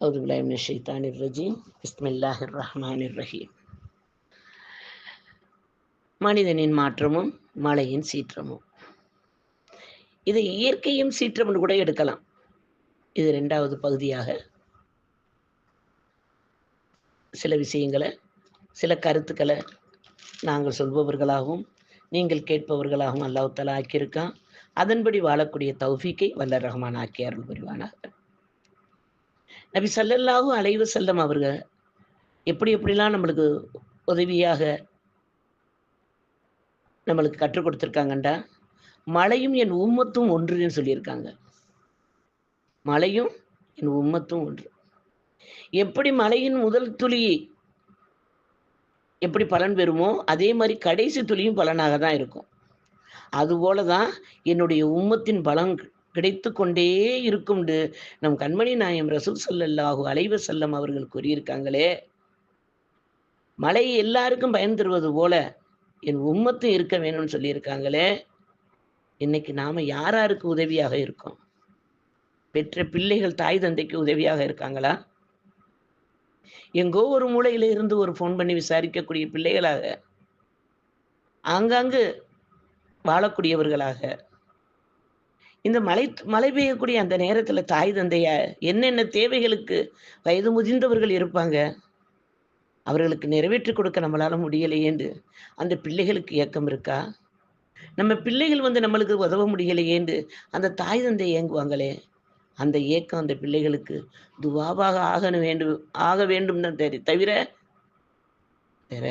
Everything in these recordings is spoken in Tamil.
أعوذ بالله من الشيطان الرجيم بسم الله الرحمن الرحيم மனிதனின் மாற்றமும் மழையின் சீற்றமும் இதை இயற்கையும் சீற்றம்னு கூட எடுக்கலாம் இது ரெண்டாவது பகுதியாக சில விஷயங்களை சில கருத்துக்களை நாங்கள் சொல்பவர்களாகவும் நீங்கள் கேட்பவர்களாகவும் அல்லாஹ் தலா ஆக்கியிருக்கான் அதன்படி வாழக்கூடிய தௌஃபீக்கை வல்ல ரஹ்மான் ஆக்கி அருள் புரிவானாக நபி சல்லல்லாஹு அலைவு செல்லம் அவர்கள் எப்படி எப்படிலாம் நம்மளுக்கு உதவியாக நம்மளுக்கு கற்றுக் கொடுத்துருக்காங்கண்டா? மழையும் என் உம்மத்தும் ஒன்றுன்னு சொல்லியிருக்காங்க. மழையும் என் உம்மத்தும் ஒன்று. எப்படி மலையின் முதல் துளி எப்படி பலன் பெறுமோ அதே மாதிரி கடைசி துளியும் பலனாக தான் இருக்கும். அதுபோல தான் என்னுடைய உம்மத்தின் பலன் கிடைத்து கொண்டே இருக்கும்னு நம் கண்மணி நாயம் ரசூல் சல்லல்லாஹு அலைவ செல்லம் அவர்கள் கூறியிருக்காங்களே மழை எல்லாருக்கும் பயன் தருவது போல என் உம்மத்தும் இருக்க வேணும்னு சொல்லியிருக்காங்களே இன்னைக்கு நாம யாராருக்கு உதவியாக இருக்கோம்? பெற்ற பிள்ளைகள் தாய் தந்தைக்கு உதவியாக இருக்காங்களா? எங்கோ ஒரு மூலையில இருந்து ஒரு ஃபோன் பண்ணி விசாரிக்கக்கூடிய பிள்ளைகளாக ஆங்காங்கு வாழக்கூடியவர்களாக இந்த மழை மழை பெய்யக்கூடிய அந்த நேரத்தில் தாய் தந்தைய என்னென்ன தேவைகளுக்கு வயது முதிர்ந்தவர்கள் இருப்பாங்க? அவர்களுக்கு நிறைவேற்றி கொடுக்க நம்மளால முடியலையேண்டு அந்த பிள்ளைகளுக்கு ஏக்கம் இருக்கா? நம்ம பிள்ளைகள் வந்து நம்மளுக்கு உதவ முடியலையேண்டு அந்த தாய் தந்தை ஏங்குவாங்களே? அந்த ஏக்கம் அந்த பிள்ளைகளுக்கு துவாவாக ஆகணும் வேண்டும் ஆக வேண்டும் தெரி தவிர வேற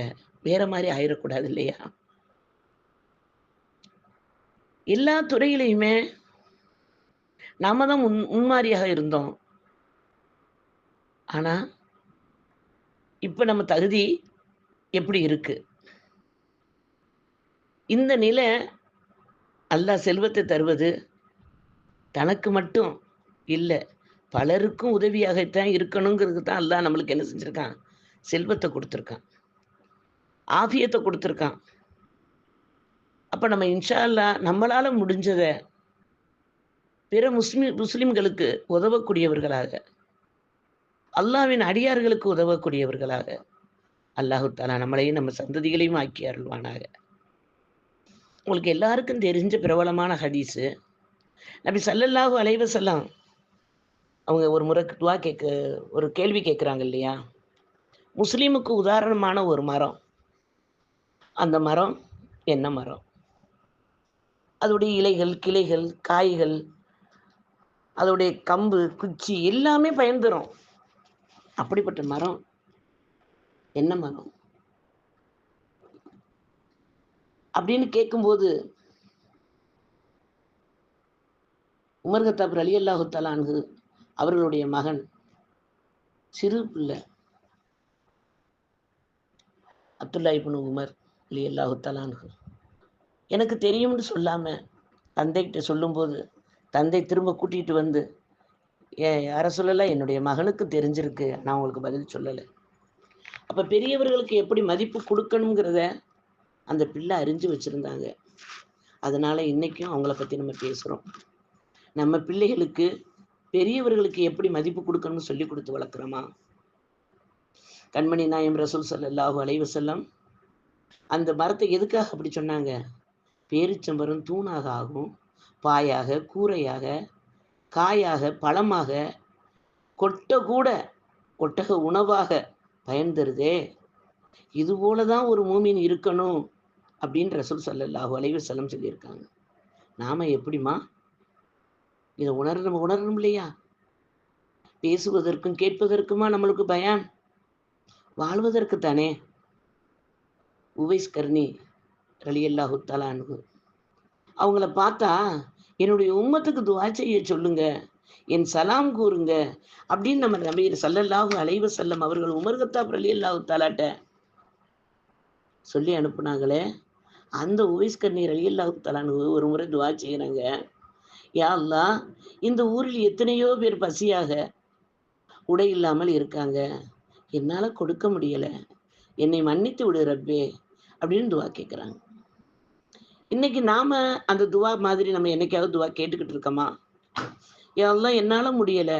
வேற மாதிரி ஆயிடக்கூடாது இல்லையா? எல்லா துறையிலையுமே நாம தான் முன் முன்மாதிரியாக இருந்தோம். ஆனா இப்ப நம்ம தகுதி எப்படி இருக்கு? இந்த நிலை அல்லாஹ் செல்வத்தை தருவது தனக்கு மட்டும் இல்லை பலருக்கும் உதவியாகத்தான் இருக்கணுங்கிறது தான் அல்லாஹ் நம்மளுக்கு என்ன செஞ்சுருக்கான்? செல்வத்தை கொடுத்துருக்கான். ஆபியத்தை கொடுத்துருக்கான். அப்போ நம்ம இன்ஷா அல்லா நம்மளால் முடிஞ்சதை பிற முஸ்லிம் முஸ்லிம்களுக்கு உதவக்கூடியவர்களாக அல்லாவின் அடியார்களுக்கு உதவக்கூடியவர்களாக அல்லாஹு தாலா நம்மளையும் நம்ம சந்ததிகளையும் ஆக்கி அருள்வானாக. உங்களுக்கு எல்லாருக்கும் தெரிஞ்ச பிரபலமான ஹதீஸு நபி சல்லல்லாஹு அலைவசல்லாம் அவங்க ஒரு முறை துவா கேட்க ஒரு கேள்வி கேட்குறாங்க இல்லையா? முஸ்லீமுக்கு உதாரணமான ஒரு மரம். அந்த மரம் என்ன மரம்? அதோடைய இலைகள் கிளைகள் காய்கள் அதோடைய கம்பு குச்சி எல்லாமே பயன் தரும் அப்படிப்பட்ட மரம் என்ன மரம்? அப்படின்னு கேட்கும்போது உமர் கத்தாப் அலி அல்லாஹு தலான்கு அவர்களுடைய மகன் சிறு பிள்ளை அப்துல்லா இப்னு உமர் அலி அல்லாஹு தலான்கு எனக்கு தெரியும்னு சொல்லாம தந்தைகிட்ட சொல்லும்போது தந்தை திரும்ப கூட்டிகிட்டு வந்து ஏ யாரை சொல்லலை? என்னுடைய மகனுக்கு தெரிஞ்சிருக்கு. நான் உங்களுக்கு பதில் சொல்லலை. அப்போ பெரியவர்களுக்கு எப்படி மதிப்பு கொடுக்கணுங்கிறத அந்த பிள்ளை அறிஞ்சு வச்சுருந்தாங்க. அதனால் இன்றைக்கும் அவங்கள பற்றி நம்ம பேசுகிறோம் நம்ம பிள்ளைகளுக்கு பெரியவர்களுக்கு எப்படி மதிப்பு கொடுக்கணும்னு சொல்லி கொடுத்து வளர்க்குறோமா? கண்மணி நாயம் ரசூல் சல்லாஹூ அலைவசல்லம் அந்த மரத்தை எதுக்காக அப்படி சொன்னாங்க? பேரிச்சம்பரம் தூணாக ஆகும். பாயாக கூரையாக காயாக பழமாக கொட்டக்கூட கூட கொட்டக உணவாக பயன் தருதே இது போல தான் ஒரு மூமின் இருக்கணும் அப்படின்னு ரசூல் சல்லல்லாஹு அலைவ செல்லம் சொல்லியிருக்காங்க. நாம் எப்படிமா இதை உணர நம்ம உணரணும் இல்லையா? பேசுவதற்கும் கேட்பதற்குமா நம்மளுக்கு பயான் வாழ்வதற்கு தானே? உவைஸ் கர்ணி ரலியல்லாஹு தலானு அவங்கள பார்த்தா என்னுடைய உம்மத்துக்கு துவா செய்ய சொல்லுங்க. என் சலாம் கூறுங்க. அப்படின்னு நம்ம நபீர் சல்லல்லாஹு அலைவ செல்லம் அவர்கள் உமர்கத்தாப் ரலி அல்லாஹு தாலாட்ட சொல்லி அனுப்புனாங்களே. அந்த உவைஸ் கண்ணீர் அலி அல்லாஹு தலானு ஒரு முறை துவா செய்கிறாங்க யா அல்லா இந்த ஊரில் எத்தனையோ பேர் பசியாக உடை இல்லாமல் இருக்காங்க. என்னால் கொடுக்க முடியலை. என்னை மன்னித்து விடு ரப்பே. அப்படின்னு துவா கேட்குறாங்க இன்னைக்கு நாம அந்த துவா மாதிரி நம்ம என்னைக்காவது துவா கேட்டுக்கிட்டு இருக்கோமா? எல்லாம் என்னால முடியல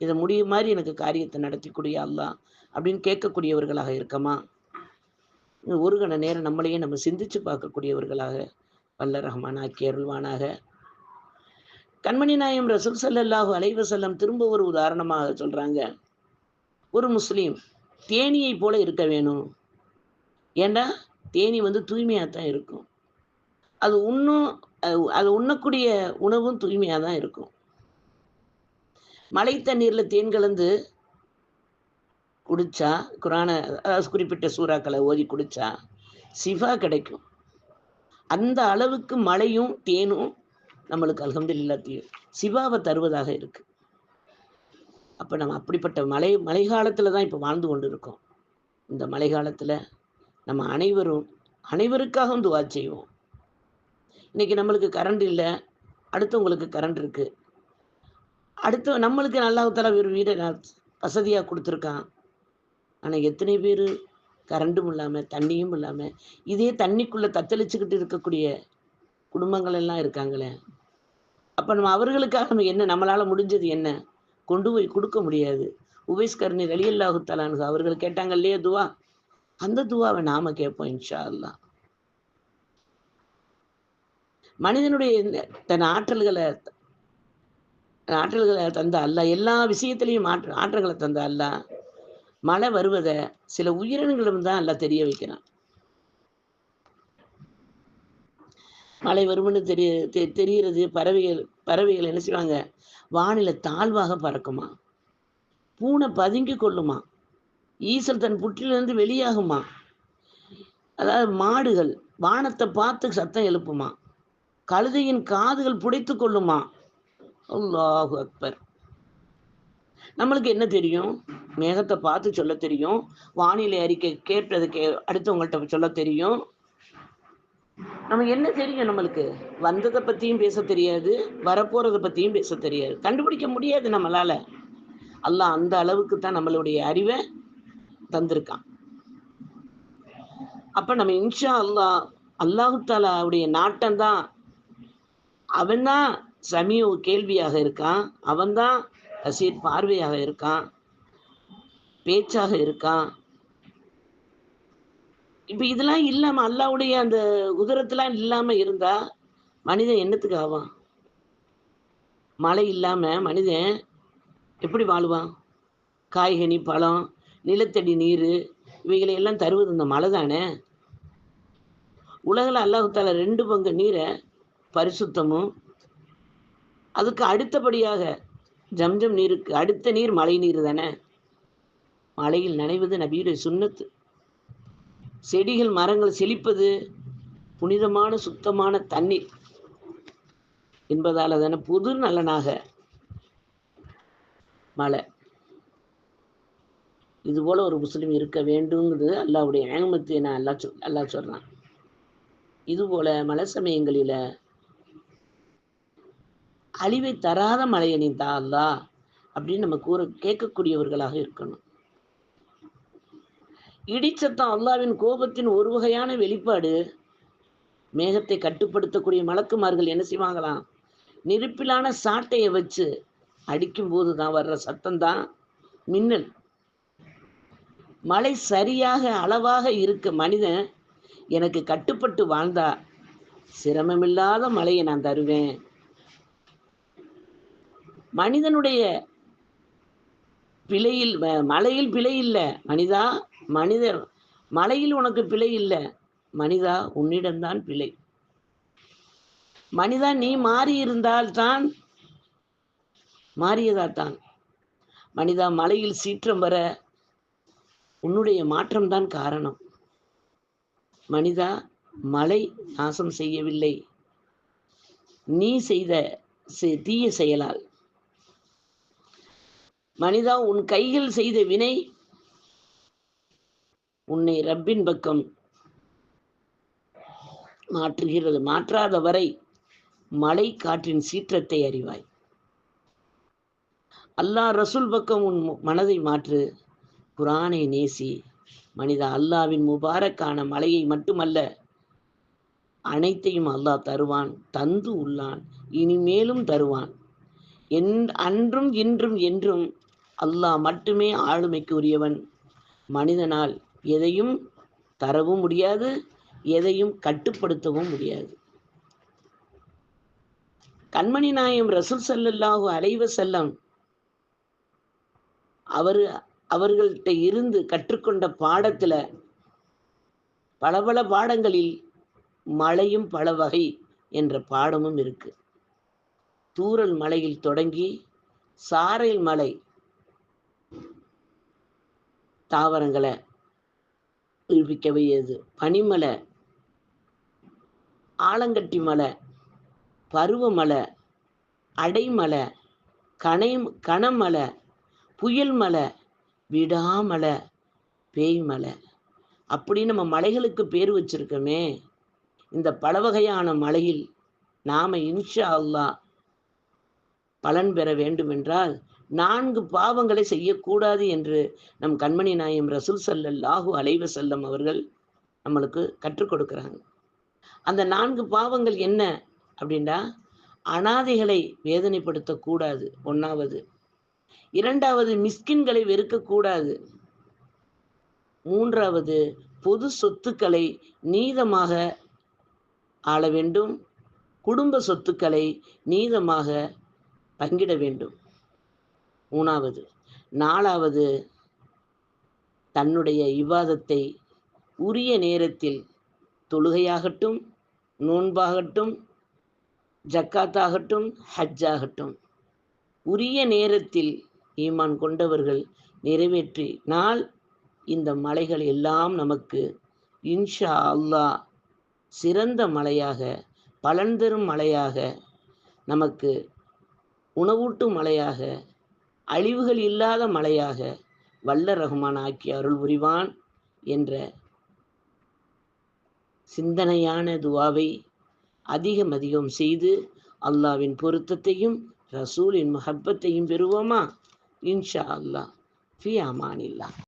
இதை முடியும் மாதிரி எனக்கு காரியத்தை நடத்தி கொடியா அல்லா அப்படின்னு கேட்கக்கூடியவர்களாக இருக்கமா? ஒரு கண நேரம் நம்மளையே நம்ம சிந்திச்சு பார்க்கக்கூடியவர்களாக வல்ல ரஹ்மானா கேருள்வானாக கண்மணி நாயம் ரசூல் சல்லல்லாஹு அலைவசல்லம் திரும்ப ஒரு உதாரணமாக சொல்றாங்க. ஒரு முஸ்லீம் தேனியை போல இருக்க வேணும். ஏண்டா? தேனி வந்து தூய்மையாக தான் இருக்கும். அது உண்ணும் அது உண்ணக்கூடிய உணவும் தூய்மையாக தான் இருக்கும். மழை தண்ணீரில் தேன் கலந்து குடிச்சா குரான அதாவது குறிப்பிட்ட சூறாக்களை ஓதி குடிச்சா சிவா கிடைக்கும். அந்த அளவுக்கு மழையும் தேனும் நம்மளுக்கு அலமதுல்லா சிவாவை தருவதாக இருக்கு. அப்போ நம்ம அப்படிப்பட்ட மழை மழை காலத்தில் தான் இப்போ வாழ்ந்து கொண்டு இருக்கோம் இந்த மழை காலத்தில் நம்ம அனைவரும் அனைவருக்காகவும் துவா செய்வோம். இன்னைக்கு நம்மளுக்கு கரண்ட் இல்லை அடுத்தவங்களுக்கு கரண்ட் இருக்கு. அடுத்து நம்மளுக்கு நல்லாவத்தால ஒரு வீடை வசதியாக கொடுத்துருக்கான். ஆனால் எத்தனை பேர் கரண்ட்டும் இல்லாமல் தண்ணியும் இல்லாமல் இதே தண்ணிக்குள்ளே தத்தளிச்சுக்கிட்டு இருக்கக்கூடிய குடும்பங்கள் எல்லாம் இருக்காங்களே. அப்போ நம்ம அவர்களுக்காக நம்ம என்ன நம்மளால் முடிஞ்சது என்ன? கொண்டு போய் கொடுக்க முடியாது. உபேஸ் கர்ணி ரலியல்லாஹு தலானு அவர்கள் கேட்டாங்க இல்லையா துவா? அந்த துவாவை நாம் கேட்போம் இன்ஷா அல்லா மனிதனுடைய தன் ஆற்றல்களை ஆற்றல்களை தந்த அல்ல. எல்லா விஷயத்திலையும் ஆற்ற ஆற்றல்களை தந்த அல்ல. மழை வருவதை சில உயிரினங்களும் தான் எல்லாம் தெரிய வைக்கிறான். மழை வரும்னு தெரிய தெரிகிறது. பறவைகள் பறவைகள் என்ன செய்வாங்க? வானிலை தாழ்வாக பறக்குமா? பூனை பதுங்கி கொள்ளுமா? ஈசல் தன் புற்றிலிருந்து வெளியாகுமா? அதாவது மாடுகள் வானத்தை பார்த்து சத்தம் எழுப்புமா? கழுதையின் காதுகள் புடைத்து கொள்ளுமா? அல்லாஹு அக்பர். நம்மளுக்கு என்ன தெரியும்? மேகத்தை பார்த்து சொல்ல தெரியும். வானிலை அறிக்கை கேட்டதுக்கு கே அடுத்தவங்கள்ட்ட சொல்ல தெரியும். நம்ம என்ன தெரியும் நம்மளுக்கு? வந்ததை பத்தியும் பேச தெரியாது வரப்போறதை பத்தியும் பேச தெரியாது. கண்டுபிடிக்க முடியாது நம்மளால. அல்லாஹ் அந்த அளவுக்கு தான் நம்மளுடைய அறிவை தந்திருக்கான். அப்ப நம்ம இன்ஷா அல்லாஹ் அல்லாஹு தாலாவுடைய நாட்டம் தான் அவன் தான் கேள்வியாக இருக்கான். அவன்தான் ரசீர் பார்வையாக இருக்கான். பேச்சாக இருக்கான். இப்போ இதெல்லாம் இல்லாமல் அல்லாவுடைய அந்த உதரத்தெல்லாம் இல்லாமல் இருந்தால் மனிதன் என்னத்துக்கு ஆவான்? மழை இல்லாமல் மனிதன் எப்படி வாழுவான்? காய்கனி பழம் நிலத்தடி நீர் இவைகளை எல்லாம் தருவது இந்த மழை தானே உலகில் அல்லாஹால ரெண்டு பங்கு நீரை பரிசுத்தமும். அதுக்கு அடுத்தபடியாக ஜம்ஜம் நீருக்கு அடுத்த நீர் மழை நீர் தானே? மழையில் நனைவது நபியுடைய சுண்ணத்து செடிகள் மரங்கள் செழிப்பது புனிதமான சுத்தமான தண்ணீர் என்பதால் தானே புது நலனாக மழை. இது போல ஒரு முஸ்லீம் இருக்க வேண்டுங்கிறது அல்லாவுடைய ஏகமத்தை நான் அல்லா சொல் அல்லா சொல்கிறான் இதுபோல் மழை சமயங்களில் அழிவை தராத மலையனின் நீ அல்லா அப்படின்னு நம்ம கூற கேட்கக்கூடியவர்களாக இருக்கணும். இடிச்சத்தம் அல்லாவின் கோபத்தின் ஒரு வகையான வெளிப்பாடு மேகத்தை கட்டுப்படுத்தக்கூடிய மலக்குமார்கள் என்ன செய்வாங்களாம்? நெருப்பிலான சாட்டையை வச்சு அடிக்கும் போது தான் வர்ற சத்தம் தான் மின்னல். மழை சரியாக அளவாக இருக்க மனிதன் எனக்கு கட்டுப்பட்டு வாழ்ந்தா சிரமமில்லாத மழையை நான் தருவேன். மனிதனுடைய பிழையில் மலையில் பிழை இல்லை. மனிதா மனிதர் மலையில் உனக்கு பிழை இல்லை. மனிதா உன்னிடம்தான் பிழை. மனிதா நீ மாறி இருந்தால்தான் மாறியதா தான். மனிதா மலையில் சீற்றம் வர உன்னுடைய மாற்றம்தான் காரணம். மனிதா மலை நாசம் செய்யவில்லை. நீ செய்த தீய செயலால் மனிதா உன் கையில் செய்த வினை உன்னை ரப்பின் பக்கம் மாற்றுகிறது. மாற்றாத வரை மழை காற்றின் சீற்றத்தை அறிவாய். அல்லாஹ் ரசூல் பக்கம் உன் மனதை மாற்று. குரானை நேசி. மனித அல்லாவின் முபாரக்கான மலையை மட்டுமல்ல அனைத்தையும் அல்லாஹ் தருவான் தந்து உள்ளான் இனிமேலும் தருவான். என் அன்றும் இன்றும் என்றும் அல்லாஹ் மட்டுமே ஆளுமைக்கு உரியவன் மனிதனால் எதையும் தரவும் முடியாது எதையும் கட்டுப்படுத்தவும் முடியாது. கண்மணி நாயம் ரசூல் சல்லல்லாஹு அலைவ செல்லம் அவர் அவர்கள்ட்ட இருந்து கற்றுக்கொண்ட பாடத்துல பல பல பாடங்களில் மழையும் பல வகை என்ற பாடமும் இருக்குது தூரல் மலையில் தொடங்கி சாரல் மலை தாவரங்களை உயிர்ப்பிக்க வையது பனிமலை ஆலங்கட்டி மலை பருவமலை அடைமலை கனை கனமலை புயல் மலை விடாமலை பேய்மலை. அப்படி நம்ம மலைகளுக்கு பேர் வச்சிருக்கோமே. இந்த பல வகையான மலையில் நாம் இன்ஷா அல்லாஹ் பலன் பெற வேண்டுமென்றால் நான்கு பாவங்களை செய்யக்கூடாது என்று நம் கண்மணி நாயம் ரசூல் சல்லல்லாஹு அலைவ செல்லம் அவர்கள் நம்மளுக்கு கற்றுக் கொடுக்குறாங்க. அந்த நான்கு பாவங்கள் என்ன அப்படின்னா அனாதைகளை வேதனைப்படுத்தக்கூடாது ஒன்றாவது இரண்டாவது மிஸ்கின்களை வெறுக்கக்கூடாது. மூன்றாவது பொது சொத்துக்களை நீதமாக ஆள வேண்டும். குடும்ப சொத்துக்களை நீதமாக பங்கிட வேண்டும். மூணாவது நாலாவது தன்னுடைய விவாதத்தை உரிய நேரத்தில் தொழுகையாகட்டும் நோன்பாகட்டும் ஜக்காத்தாகட்டும் ஹஜ்ஜாகட்டும் உரிய நேரத்தில் ஈமான் கொண்டவர்கள் நிறைவேற்றினால் இந்த மலைகள் எல்லாம் நமக்கு இன்ஷா அல்லாஹ் சிறந்த மலையாக பலன் தரும் மலையாக நமக்கு உணவூட்டும் மலையாக அழிவுகள் இல்லாத மலையாக வல்ல ரகுமான் ஆக்கி அருள் புரிவான் என்ற சிந்தனையான துவாவை அதிகம் அதிகம் செய்து அல்லாவின் பொருத்தத்தையும் ரசூலின் மஹப்பத்தையும் பெறுவோமா? இன்ஷா அல்லாஹ் ஃபி அமானில்லா